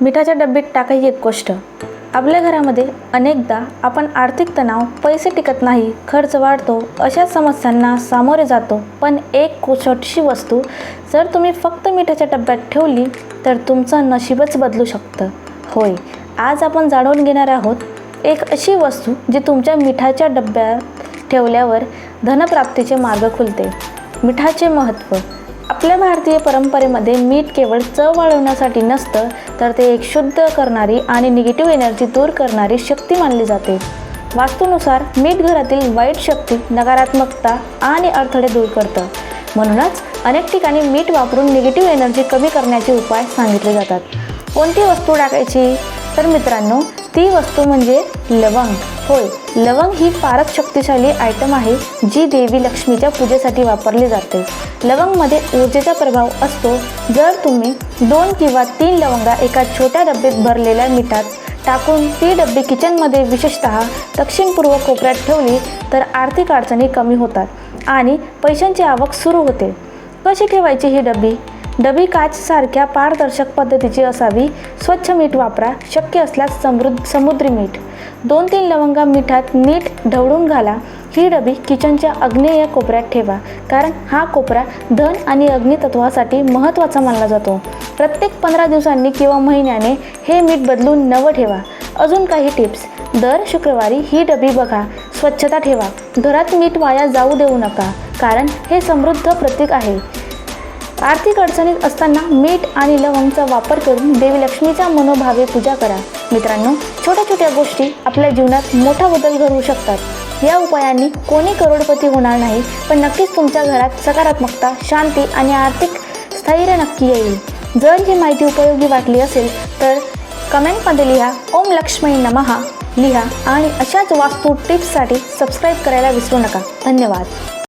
मिठाच्या डब्यात टाकायची एक गोष्ट. आपल्या घरामध्ये अनेकदा आपण आर्थिक तणाव पैसे टिकत नाही खर्च वाढतो अशा समस्यांना सामोरे जातो. पण एक छोटीशी वस्तू जर तुम्ही फक्त मिठाच्या डब्यात ठेवली तर तुमचं नशीबच बदलू शकतं. होय आज आपण जाणून घेणार आहोत एक अशी वस्तू जी तुमच्या मिठाच्या डब्यात ठेवल्यावर धनप्राप्तीचे मार्ग खुलते. मिठाचे महत्त्व. आपल्या भारतीय परंपरेमध्ये मीठ केवळ चव वाढवण्यासाठी नसतं तर ते एक शुद्ध करणारी आणि निगेटिव्ह एनर्जी दूर करणारी शक्ती मानली जाते. वास्तूनुसार मीठ घरातील वाईट शक्ती नकारात्मकता आणि अडथळे दूर करतं. म्हणूनच अनेक ठिकाणी मीठ वापरून निगेटिव्ह एनर्जी कमी करण्याचे उपाय सांगितले जातात. कोणती वस्तू टाकायची? तर मित्रांनो ती वस्तू म्हणजे लवंग. होय लवंग ही फारच शक्तिशाली आयटम आहे जी देवी लक्ष्मीच्या पूजेसाठी वापरली जाते. लवंगमध्ये ऊर्जेचा प्रभाव असतो. जर तुम्ही दोन किंवा तीन लवंगा एका छोट्या डब्यात भरलेल्या मिठात टाकून ती डब्बी किचनमध्ये विशेषतः दक्षिण पूर्व कोपऱ्यात ठेवली तर आर्थिक अडचणी कमी होतात आणि पैशांची आवक सुरू होते. कशी ठेवायची ही डबी काचसारख्या पारदर्शक पद्धतीची असावी. स्वच्छ मीठ वापरा. शक्य असल्यास समृद्ध समुद्री मीठ. दोन तीन लवंगा मिठात नीट ढवळून घाला. ही डबी किचनच्या अग्नेय कोपऱ्यात ठेवा. कारण हा कोपरा धन आणि अग्नितत्वासाठी महत्त्वाचा मानला जातो. प्रत्येक पंधरा दिवसांनी किंवा महिन्याने हे मीठ बदलून नवं ठेवा. अजून काही टिप्स. दर शुक्रवारी ही डबी बघा. स्वच्छता ठेवा. घरात मीठ वाया जाऊ देऊ नका. कारण हे समृद्ध प्रतीक आहे. आर्थिक अडचणीत असताना मीठ आणि लवंगचा वापर करून देवी लक्ष्मीच्या मनोभावे पूजा करा. मित्रांनो छोट्या छोट्या गोष्टी आपल्या जीवनात मोठा बदल घडवू शकतात. या उपायांनी कोणी करोडपती होणार नाही पण नक्कीच तुमच्या घरात सकारात्मकता शांती आणि आर्थिक स्थैर्य नक्की येईल. जर ही माहिती उपयोगी वाटली असेल तर कमेंटमध्ये लिहा ओम लक्ष्मी नमहा लिहा आणि अशाच वास्तू टिप्ससाठी सबस्क्राईब करायला विसरू नका. धन्यवाद.